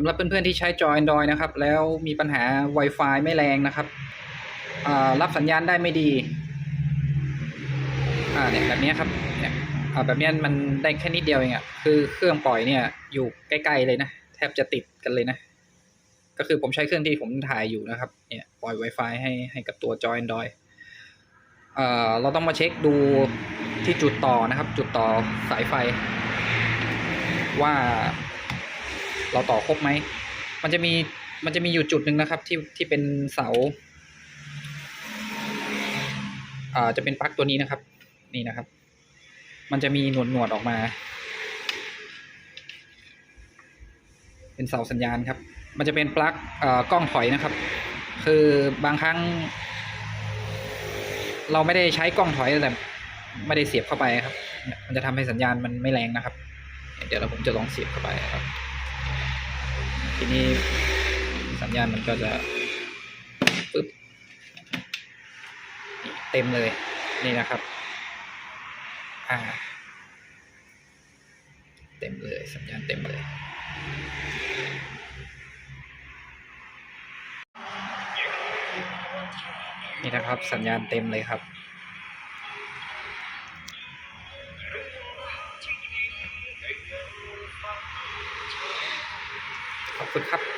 สำหรับเพื่อนๆที่ใช้จอ Android นะครับ แล้วมีปัญหา Wi-Fi ไม่แรงนะครับรับสัญญาณได้ไม่ดีอ่าเนี่ยแบบนี้ครับเนี่ยอ่าแบบนี้มันได้แค่นิดเดียวเองอะ่ะคือเครื่องปล่อยเนี่ยอยู่ใกล้ๆเลยนะ แทบจะติดกันเลยนะ ก็คือผมใช้เครื่องที่ผมถ่ายอยู่นะครับเนี่ยปล่อย Wi-Fi ให้ให้กับตัวจอ Android เอ่อเราต้องมาเช็คดูที่จุดต่อนะครับ จุดต่อสายไฟ ว่า เราต่อครบไหม มันจะมีมันจะมีอยู่จุดหนึ่งนะครับ ที่ที่เป็นเสาอ่าจะเป็นปลั๊กตัวนี้นะครับ นี่นะครับ มันจะมีหนวดหนวดออกมา เป็นเสาสัญญาณครับ มันจะเป็นปลั๊กเอ่อกล้องถอยนะครับ คือบางครั้ง เราไม่ได้ใช้กล้องถอยแต่ไม่ได้เสียบเข้าไปครับ มันจะทำให้สัญญาณมันไม่แรงนะครับ เดี๋ยวเราผมจะลองเสียบเข้าไปครับ ทีนี้สัญญาณมันก็จะปึ๊บเต็มเลยนี่นะครับ อ่า เต็มเลยสัญญาณเต็มเลยนี่นะครับสัญญาณเต็มเลยครับ ขอบคุณครับ